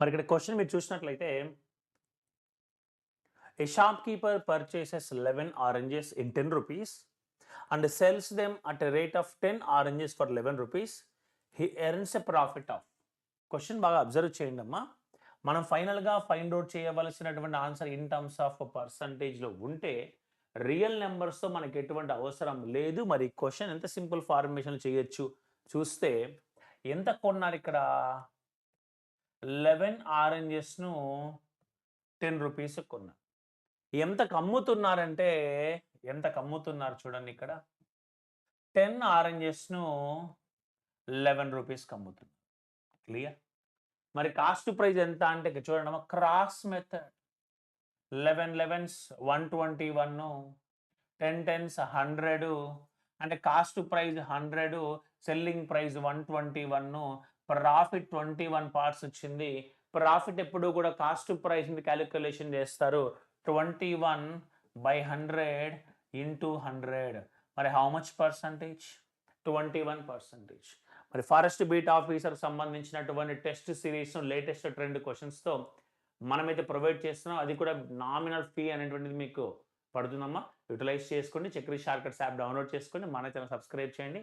మరి ఇక్కడ క్వశ్చన్ మీరు చూసినట్లయితే a shopkeeper purchases eleven oranges in ten rupees and sells them at a rate of ten oranges for eleven rupees he earns a profit of question బాగా observe చేయండి అమ్మా. మనం ఫైనల్గా find out చేయవలసినటువంటి ఆన్సర్ ఇన్ టర్మ్స్ ఆఫ్ పర్సంటేజ్లో ఉంటే real నెంబర్స్తో మనకి ఎటువంటి అవసరం లేదు. మరి క్వశ్చన్ ఎంత సింపుల్ ఫార్మేషన్ చేయొచ్చు? చూస్తే ఎంత కొన్నారు ఇక్కడ? లెవెన్ ఆరెంజెస్ను టెన్ రూపీస్ కొన్నా. ఎంత కమ్ముతున్నారంటే ఎంత కమ్ముతున్నారు చూడండి ఇక్కడ. టెన్ ఆరెంజెస్ను లెవెన్ రూపీస్కి అమ్ముతున్నారు క్లియర్? మరి కాస్ట్ ప్రైస్ ఎంత అంటే చూడండి cross method. Eleven elevens one twenty one ten tens hundred అంటే cost price hundred selling price one twenty one profit twenty one parts వచ్చింది. ప్రాఫిట్ ఎప్పుడు కూడా కాస్ట్ ప్రైస్ క్యాలిక్యులేషన్ చేస్తారు. Twenty one by hundred into hundred మరి how much percentage twenty one percentage మరి forest beat officer సంబంధించినటువంటి test series latest trend క్వశ్చన్స్తో మనమైతే provide చేస్తున్నాం. అది కూడా నామినల్ ఫీ అనేటువంటిది మీకు పడుతుందమ్మా. యూటిలైజ్ చేసుకోండి. చక్రీ షార్కట్స్ యాప్ డౌన్లోడ్ చేసుకోండి మన ఛానల్ సబ్స్క్రైబ్ చేయండి.